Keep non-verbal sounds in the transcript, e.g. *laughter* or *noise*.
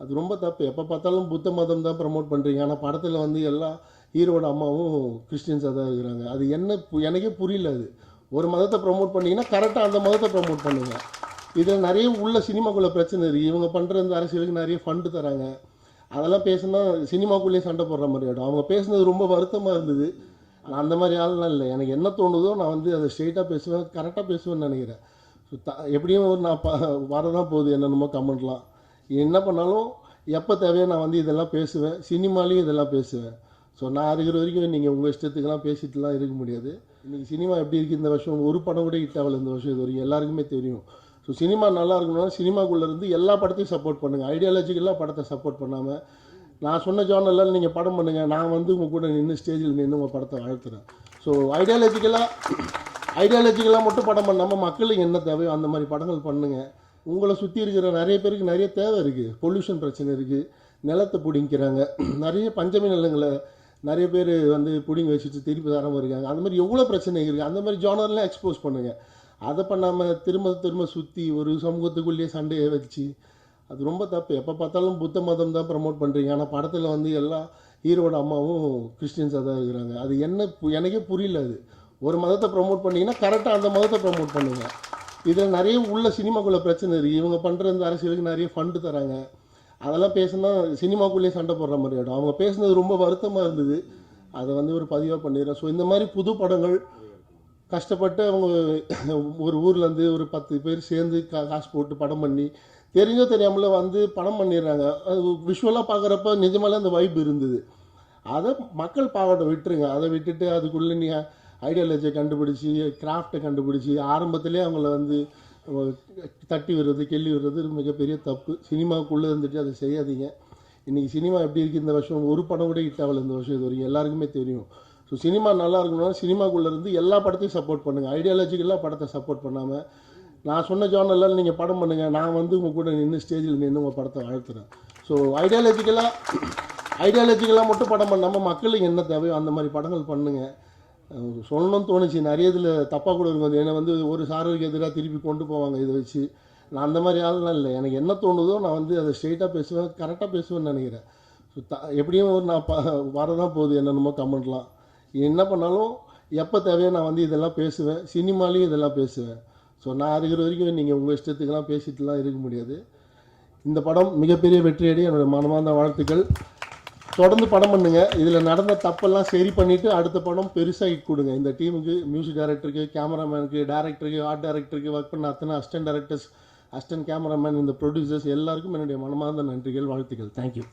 அது ரொம்ப தப்பு. எப்போ பார்த்தாலும் புத்த மதம் தான் ப்ரமோட் பண்ணுறீங்க ஆனால் படத்தில் வந்து எல்லா ஹீரோட அம்மாவும் கிறிஸ்டின்ஸாக தான் இருக்கிறாங்க. அது என்ன பு- எனக்கே புரியல அது. ஒரு மதத்தை ப்ரமோட் பண்ணீங்கன்னா கரெக்டாக அந்த மதத்தை ப்ரமோட் பண்ணுங்கள் இதில் நிறைய உள்ள சினிமாக்குள்ளே பிரச்சனை இருக்குது இவங்க பண்ணுற இந்த அரசியலுக்கு நிறைய ஃபண்டு தராங்க. அதெல்லாம் பேசுனா சினிமாக்குள்ளேயே சண்டை போடுற மாதிரி ஆகிடும் அவங்க பேசுனது ரொம்ப வருத்தமாக இருந்தது. ஆனால் அந்த மாதிரி ஆள்லாம் இல்லை. எனக்கு என்ன தோணுதோ நான் வந்து அதை ஸ்ட்ரெயிட்டாக பேசுவேன் கரெக்டாக பேசுவேன்னு நினைக்கிறேன். த எப்படியும் ஒரு நான் ப வரதான் போகுது. என்னென்னமோ கமெண்ட்லாம் என்ன பண்ணாலும் எப்போ தேவையோ நான் வந்து இதெல்லாம் பேசுவேன். சினிமாலேயும் இதெல்லாம் பேசுவேன். ஸோ நான் இருக்கிற வரைக்கும் நீங்கள் உங்கள் இஷ்டத்துக்கெல்லாம் பேசிட்டுலாம் இருக்க முடியாது. இன்றைக்கி சினிமா எப்படி இருக்குது இந்த வருஷம்? ஒரு படம் கூட ஹிட் ஆகல இந்த வருஷம் இது வரைக்கும். எல்லாருக்குமே தெரியும். ஸோ சினிமா நல்லா இருக்கணும்னா சினிமாக்குள்ளே இருந்து எல்லா படத்தையும் சப்போர்ட் பண்ணுங்கள் ஐடியாலஜிக்கலாக படத்தை சப்போர்ட் பண்ணாமல் நான் சொன்ன ஜானரில் நீங்கள் படம் பண்ணுங்கள் நான் வந்து உங்கள் கூட நின்று ஸ்டேஜில் நின்று உங்கள் படத்தை வாழ்த்துறேன். ஸோ ஐடியாலஜிக்கலாக ஐடியாலஜிக்கலாக மட்டும் படம் பண்ணாமல் மக்களுக்கு என்ன தேவையோ அந்த மாதிரி படங்கள் பண்ணுங்கள் உங்களை சுற்றி இருக்கிற நிறைய பேருக்கு நிறைய தேவை இருக்குது பொல்யூஷன் பிரச்சனை இருக்குது நிலத்தை பிடிங்கிறாங்க *clears throat* நிறைய பஞ்சமி நிலங்களை நிறைய பேர் வந்து பிடிங்கி வச்சுட்டு திருப்பி தராமல் இருக்காங்க. அந்த மாதிரி எவ்வளோ பிரச்சனை இருக்குது அந்த மாதிரி ஜானர்லாம் எக்ஸ்போஸ் பண்ணுங்கள் அதை பண்ணாமல் திரும்ப திரும்ப சுற்றி ஒரு சமூகத்துக்குள்ளேயே சண்டையை வச்சு அது ரொம்ப தப்பு. எப்போ பார்த்தாலும் புத்த மதம் தான் ப்ரமோட் பண்ணுறீங்க ஆனால் படத்தில் வந்து எல்லா ஹீரோட அம்மாவும் கிறிஸ்டின்ஸாக தான் இருக்கிறாங்க. அது என்ன பு- எனக்கே புரியல அது. ஒரு மதத்தை ப்ரமோட் பண்ணிங்கன்னா கரெக்டாக அந்த மதத்தை ப்ரமோட் பண்ணுங்கள் இதில் நிறைய உள்ள சினிமாக்குள்ளே பிரச்சனை இருக்குது இவங்க பண்ணுற இந்த அரசியலுக்கு நிறைய ஃபண்டு தராங்க. அதெல்லாம் பேசுனா சினிமாக்குள்ளேயே சண்டை போடுற மாதிரி ஆகிடும் அவங்க பேசுனது ரொம்ப வருத்தமாக இருந்தது. அதை வந்து ஒரு பதிவாக பண்ணிடுறேன் ஸோ இந்த மாதிரி புது படங்கள் கஷ்டப்பட்டு அவங்க *coughs* ஒரு ஊர்லேருந்து ஒரு பத்து பேர் சேர்ந்து கா காசு போட்டு படம் பண்ணி தெரிஞ்சோ தெரியாமல வந்து படம் பண்ணிடுறாங்க. அது விஷுவலாக பார்க்குறப்ப நிஜமாலே அந்த வைப் இருந்தது. அதை மக்கள் பாவட்டம் விட்டுருங்க. அதை விட்டுட்டு அதுக்குள்ளே நீங்கள் ஐடியாலஜியை கண்டுபிடிச்சி கிராஃப்டை கண்டுபிடிச்சி ஆரம்பத்திலே அவங்கள வந்து தட்டி விடுறது கெள்ளி விடுறது மிகப்பெரிய தப்பு. சினிமாவுக்குள்ளே இருந்துட்டு அதை செய்யாதீங்க. இன்றைக்கி சினிமா எப்படி இருக்குது இந்த வருஷம்? ஒரு படம் கூட ஹிட் இந்த வருஷம் இது வரைக்கும் எல்லாருக்குமே தெரியும். ஸோ சினிமா நல்லா இருக்கணும்னா சினிமாக்குள்ளே இருந்து எல்லா படத்தையும் சப்போர்ட் பண்ணுங்கள் ஐடியாலஜிக்கலாக படத்தை சப்போர்ட் பண்ணாமல் நான் சொன்ன ஜானரில் நீங்கள் படம் பண்ணுங்கள் நான் வந்து உங்கள் கூட நின்று ஸ்டேஜில் நின்று உங்கள் படத்தை வாழ்த்துறேன். ஸோ ஐடியாலஜிக்கலாக ஐடியாலஜிக்கலாக மட்டும் படம் பண்ணாமல் மக்களுக்கு என்ன தேவையோ அந்த மாதிரி படங்கள் பண்ணுங்கள் சொல்லணும்னு தோணுச்சு. நிறைய இதில் தப்பாக கூட இருக்கும். என்னை வந்து ஒரு சாரருக்கு எதிராக திருப்பி கொண்டு போவாங்க இதை வச்சு. நான் அந்த மாதிரி ஆளுலாம் இல்லை. எனக்கு என்ன தோணுதோ நான் வந்து அதை ஸ்ட்ரெயிட்டாக பேசுவேன் கரெக்டாக பேசுவேன்னு நினைக்கிறேன். ஸோ த எப்படியும் ஒரு நான் ப வரதான் போகுது என்னென்னமோ கமெண்ட்லாம். என்ன பண்ணாலும் எப்போ தேவையோ நான் வந்து இதெல்லாம் பேசுவேன். சினிமாலேயும் இதெல்லாம் பேசுவேன். ஸோ நான் இருக்கிற வரைக்கும் நீங்கள் உங்கள் இஷ்டத்துக்கெல்லாம் பேசிட்டுலாம் இருக்க முடியாது. இந்த படம் மிகப்பெரிய வெற்றியடி. என்னோடய மனமார்ந்த வாழ்த்துக்கள். தொடர்ந்து படம் பண்ணுங்க. இதில் நடந்த தப்பெல்லாம் சரி பண்ணிவிட்டு அடுத்த படம் பெருசாக கொடுங்க. இந்த டீமுக்கு மியூசிக் டைரக்டருக்கு கேமராமேனுக்கு டேரக்டருக்கு ஆர்ட் டைரக்டருக்கு ஒர்க் பண்ண அத்தனை அசிஸ்டன்ட் டைரக்டர்ஸ் அசிஸ்டன்ட் கேமராமேன் இந்த ப்ரொடியூசர்ஸ் எல்லாருக்கும் என்னுடைய மனமார்ந்த நன்றிகள் வாழ்த்துக்கள். தேங்க்யூ